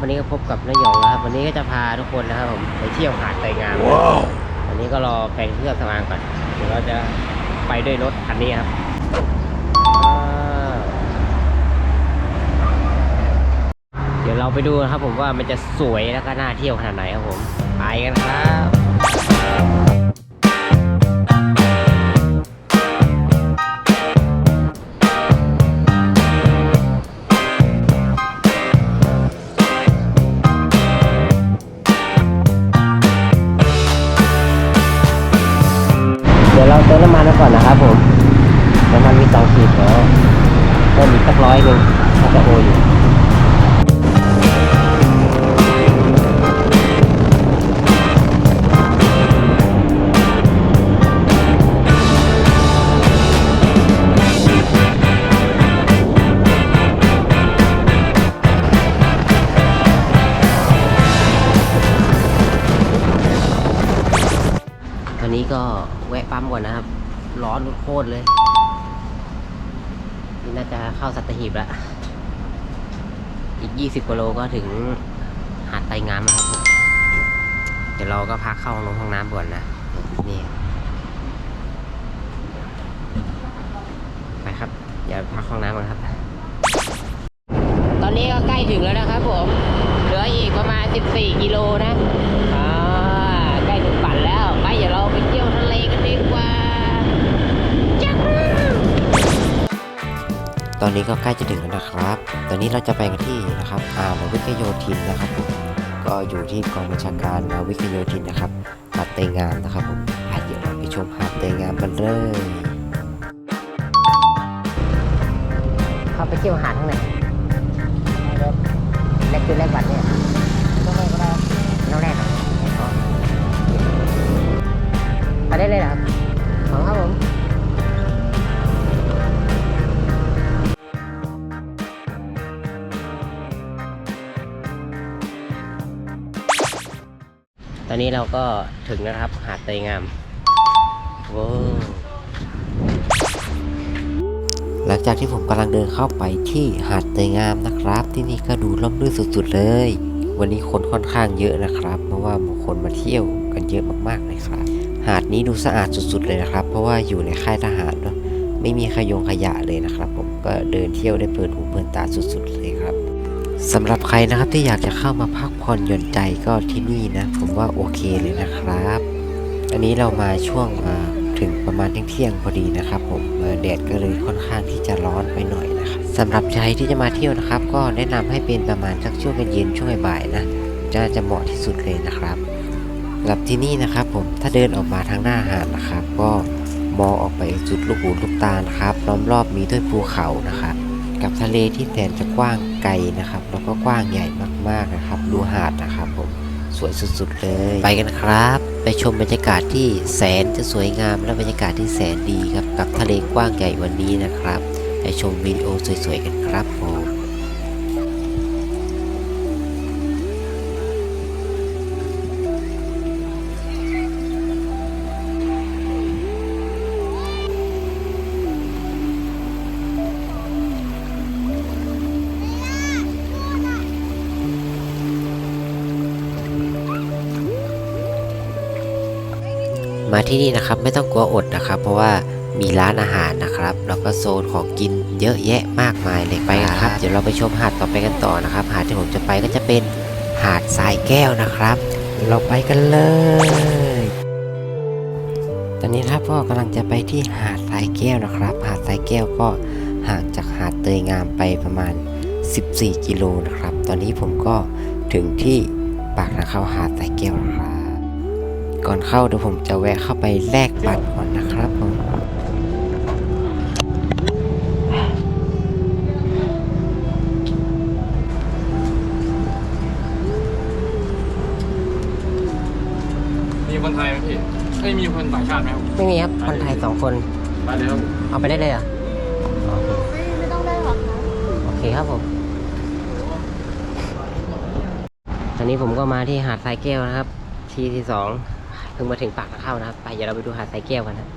วันนี้ก็พบกับนายหยองนะครับ วันนี้ก็จะพาทุกคนนะครับผมไปเที่ยวหาดไตรงามวันนี้ก็รอแฟนเครื่องสำอางก่อนเดี๋ยวเราจะไปด้วยรถคันนี้ครับอ่าเดี๋ยวเราไปดูนะครับผมว่ามันจะสวยแล้วก็น่าเที่ยวขนาดไหนครับผมไปกันครับ มอีกสักร้อยหนึ่งถ้าจะโออยู่ก็แวะปั๊มก่อนนะครับ ร้อนโคตรเลย นี่น่าจะเข้าสัตหีบแล้ว อีก 20กิโลก็ถึงหาดไตรงามแล้วครับผมเดี๋ยวเราก็พักเข้าห้องน้ำห้องน้ำก่อนนะ นี่ ไปครับ อย่าพักห้องน้ำก่อนครับ ตอนนี้ก็ใกล้ถึงแล้วนะครับผม เหลืออีกประมาณ 14 กิโลนะอ่าใกล้ถึงปั่นแล้ว ไปเดี๋ยวเราไปเที่ยวทะเลกันดีกว่าจักร ตอนนี้ก็ใกล้จะถึงแล้วนะครับ ตอนนี้เราจะไปกันที่นะครับอาวนาวิกโยธินนะครับผมก็อยู่ที่กองบัญชาการนาวิกโยธินนะครับหาดเตยงามนะครับผมไปเดี๋ยวเราไปชมหาดเตยงามกันเลยเขาไปเที่ยวหาดข้างในแลกคือแลกบัตรเนี่ยต้องแลกก็ได้ต้องแลกเหรออ๋อไปได้เลยเหรอ อนนี้เราก็ถึงนะครับหาดเตยงามว้าวหลังจากที่ผมกำลังเดินเข้าไปที่หาดเตยงามนะครับ ที่นี่ก็ดูร่มรื่นสุดๆเลย วันนี้คนค่อนข้างเยอะนะครับ เพราะว่าคนมาเที่ยวกันเยอะมากๆเลยครับ หาดนี้ดูสะอาดสุดๆเลยนะครับ เพราะว่าอยู่ในค่ายทหารเนาะไม่มีขยงขยะเลยนะครับ ผมก็เดินเที่ยวได้เพลินหูเพลินตาสุดๆเลย สำหรับใครนะครับที่อยากจะเข้ามาพักผ่อนหย่อนใจก็ที่นี่นะ ผมว่าโอเคเลยนะครับ อันนี้เรามาช่วงถึงประมาณเที่ยงพอดีนะครับ ผมแดดก็เลยค่อนข้างที่จะร้อนไปหน่อยนะครับสำหรับใครที่จะมาเที่ยวนะครับ ก็แนะนำให้เป็นประมาณสักช่วงเย็นช่วงบ่ายนะจะจะเหมาะที่สุดเลยนะครับสำหรับที่นี่นะครับ ผมถ้าเดินออกมาทางหน้าหาดนะครับ ก็มองออกไปสุดลูกหูลูกตานะครับล้อมรอบมีด้วยภูเขานะครับ กับทะเลที่แสนจะกว้างไกลนะครับ แล้วก็กว้างใหญ่มากๆนะครับ ดูหาดนะครับผมสวยสุดๆเลย ไปกันครับ ไปชมบรรยากาศที่แสนจะสวยงาม และบรรยากาศที่แสนดีครับกับทะเลกว้างใหญ่วันนี้นะครับ ไปชมวิดีโอสวยๆกันครับผม ที่นี่นะครับไม่ต้องกลัวอดนะครับ เพราะว่ามีร้านอาหารนะครับ แล้วก็โซนของกินเยอะแยะมากมายเลยไปกันครับ เดี๋ยวเราไปชมหาดต่อไปกันต่อนะครับ หาดที่ผมจะไปก็จะเป็นหาดทรายแก้วนะครับ เราไปกันเลย ตอนนี้ครับก็กำลังจะไปที่หาดทรายแก้วนะครับ หาดทรายแก้วก็ห่างจากหาดเตยงามไปประมาณ 14 กิโลนะครับ ตอนนี้ผมก็ถึงที่ปากทางเข้าหาดทรายแก้วแล้วครับ ก่อนเข้าเดี๋ยวผมจะแวะเข้าไปแลกบัตรก่อนนะครับผมมีคนไทยไหมพี่เอ้ยมีคนต่างชาติไหมครับไม่มีครับคนไทยสองคน ไปเลยครับเอาไปได้เลยเหรอโอเคไม่ต้องได้หรอกคะโอเคครับผม ตอนนี้ผมก็มาที่หาดทรายแก้วนะครับ ที่ที่สอง เพิ่งมาถึงปากทางเข้านะครับ ไปเดี๋ยวเราไปดูหาดทรายแก้วกันนะ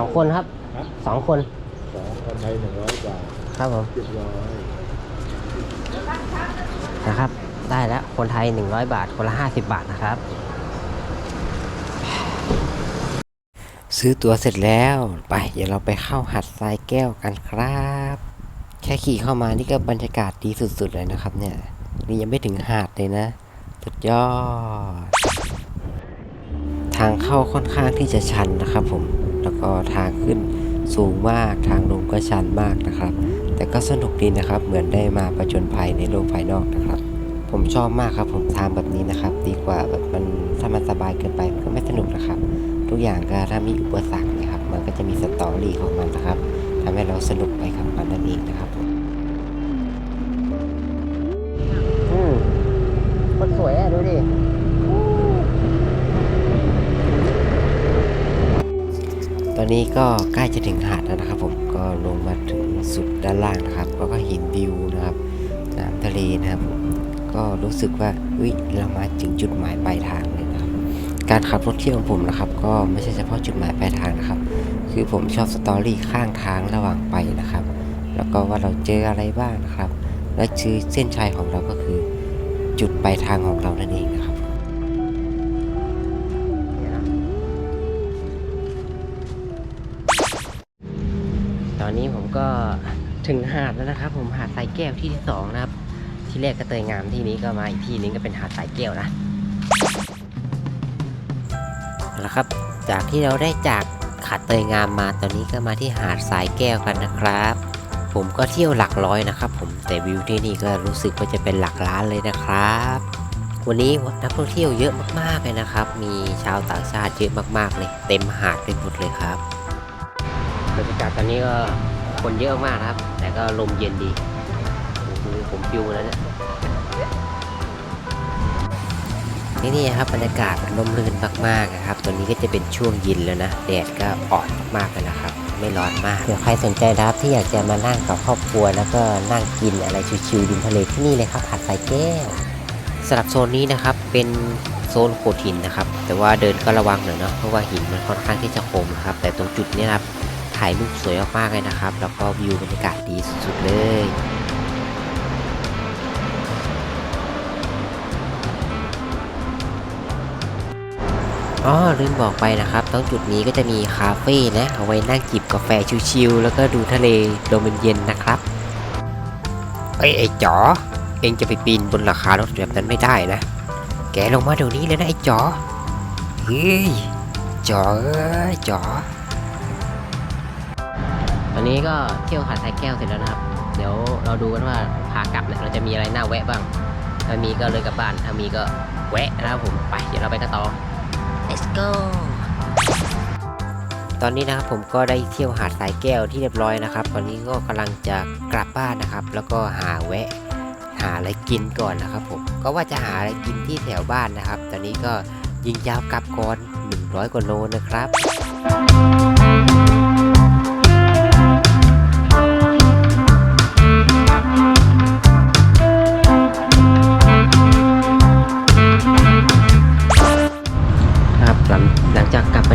องคนครับสองคนสองคนไทยหนึ่งร้อยบาทครับผมเรียบร้อยนะครับ ได้แล้วคนไทย 100 บาท คนละ 50 บาทนะครับ ซื้อตั๋วเสร็จแล้วไป เดี๋ยวเราไปเข้าหัดทรายแก้วกันครับ แค่ขี่เข้ามานี่ก็บรรยากาศดีสุดๆเลยนะครับ เนี่ยนี่ยังไม่ถึงหาดเลยนะ สุดยอด ทางเข้าค่อนข้างที่จะชันนะครับผม แล้วก็ทางขึ้นสูงมากทางลงก็ชันมากนะครับ แต่ก็สนุกดีนะครับ เหมือนได้มาประจนภัยในโลกภายนอกนะครับ ผมชอบมากครับ ผมทางแบบนี้นะครับ ดีกว่าแบบมันถ้ามันสบายเกินไปมันก็ไม่สนุกนะครับ ทุกอย่างก็ถ้ามีอุปสรรคนะครับ มันก็จะมีสตอรี่ของมันนะครับทำให้เราสนุกไปกับมันนั่นเองนะครับผมอืมคนสวยอะดูดิ ต อนนี้ก็ใกล้จะถึงหาดแล้วนะครับผมก็ลงมาถึงสุดด้านล่างนะครับแล้วก็เห็นวิวนะครับน้ำทะเลนะครับ ก็รู้สึกว่าเฮ้ยเรามาถึงจุดหมายปลายทางเลยนะครับการขับรถเที่ยวของผมนะครับ ก็ไม่ใช่เฉพาะจุดหมายปลายทางนะครับ คือผมชอบสตอรี่ข้างทางระหว่างไปนะครับ แล้วก็ว่าเราเจออะไรบ้างนะครับ และชื่อเส้นชัยของเราก็คือจุดปลายทางของเรานั่นเองนะครับ นนี้ผมก็ถึงหาดแล้วนะครับ ผมหาดสายแก้วที่ที่สองนะครับ ที่แรกก็เตยงามที่นี้ก็มาอีกที่นึงก็เป็นหาดสายแก้วนะนะครับ จากที่เราได้จากขาดเตยงามมาตอนนี้ก็มาที่หาดสายแก้วกันนะครับ ผมก็เที่ยวหลักร้อยนะครับ ผมแต่วิวที่นี่ก็รู้สึกว่าจะเป็นหลักล้านเลยนะครับวันนี้นักท่องเที่ยวเยอะมากๆเลยนะครับ มีชาวต่างชาติเยอะมากๆเลย เต็มหาดไปหมดเลยครับ บรรยากาศตอนนี้ก็คนเยอะมากครับ แต่ก็ลมเย็นดีมือผมปิวแล้วเนี่ยนี่นี่ครับบรรยากาศร่มรื่นมากๆนะครับ ตอนนี้ก็จะเป็นช่วงเย็นแล้วนะ แดดก็อ่อนมากๆเลยนะครับ ไม่ร้อนมากเผื่อใครสนใจนะครับที่อยากจะมานั่งกับครอบครัว แล้วก็นั่งกินอะไรชิวๆริมทะเลที่นี่เลยครับหาดทรายแก้วสำหรับโซนนี้นะครับเป็นโซนโขดหินนะครับ แต่ว่าเดินก็ระวังหน่อยเนาะเพราะว่าหินมันค่อนข้างที่จะโคมนะครับ แต่ตรงจุดนี้นะครับ ถ่ายรูปสวยมากๆเลยนะครับ แล้วก็วิวบรรยากาศดีสุดๆเลยอ๋อลืมบอกไปนะครับตรงจุดนี้ก็จะมีคาเฟ่นะเอาไว้นั่งจิบกาแฟชิลๆแล้วก็ดูทะเลลมเย็นๆนะครับเอ้ไอ้จ๋อเองจะไปปีนบนหลังคารถแบบนั้นไม่ได้นะ แกลงมาเดี๋ยวนี้เลยนะไอ้จ๋อเฮ้ยจ๋อจ๋อ อนนี้ก็เที่ยวหาดสายแก้วเสร็จแล้วนะครับ เดี๋ยวเราดูกันว่าพากลับเนี่ยเราจะมีอะไรน่าแวะบ้าง ถ้ามีก็เลยกลับบ้าน ถ้ามีก็แวะนะครับผมไป เดี๋ยวเราไปกันต่อ let's go ตอนนี้นะครับผมก็ได้เที่ยวหาดสายแก้วที่เรียบร้อยนะครับ ตอนนี้ก็กำลังจะกลับบ้านนะครับ แล้วก็หาแวะ หาอะไรกินก่อนนะครับผมก็ว่าจะหาอะไรกินที่แถวบ้านนะครับ ตอนนี้ก็ยิงยาวกลับก่อน100กว่าโลนะครับครับ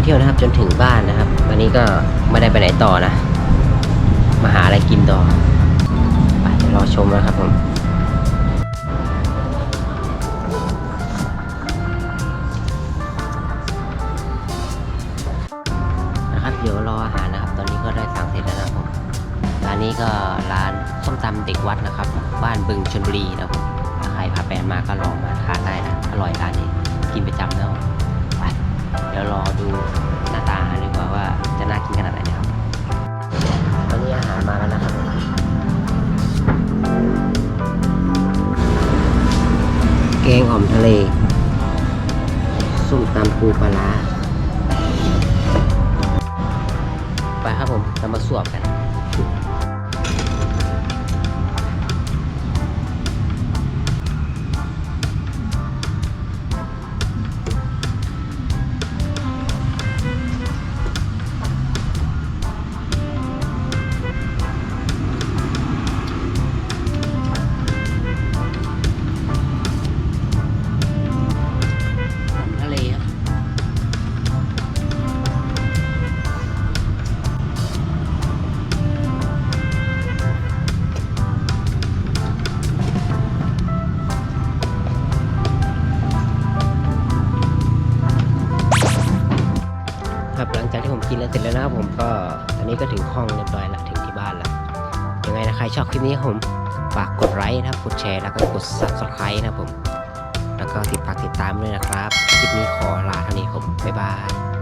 เที่ยวนะครับ จนถึงบ้านนะครับ วันนี้ก็ไม่ได้ไปไหนต่อนะ มาหาอะไรกินต่อ ไปเดี๋ยวรอชมนะครับผมนะครับเดี๋ยวรออาหารนะครับ ตอนนี้ก็ได้สั่งเสร็จแล้วนะครับผมร้านนี้ก็ร้านส้มตำเด็กวัดนะครับ บ้านบึงชลบุรีนะครับถ้าใครพาแฟนมาก็ลองมาทานได้นะ อร่อยร้านนี้กินประจำแล้ว เดี๋ยวรอดูหน้าตาอาหารดีกว่าว่าจะน่ากินขนาดไหนนะครับตอนนี้อาหารมาแล้วนะครับแกงอ่อมทะเลส้มตำปูปลาร้าไปครับผมเรามาสวบกัน ผมกินแล้วเสร็จแล้วนะครับผมก็ตอนนี้ก็ถึงห้องเรียบร้อยแล้วถึงที่บ้านแล้วยังไงนะใครชอบคลิปนี้ผมฝากกดไลค์นะครับกดแชร์แล้วก็กด subscribe นะครับผม แล้วก็ติดฝากติดตามด้วยนะครับ คลิปนี้ขอลาเท่านี้ผมบ๊ายบาย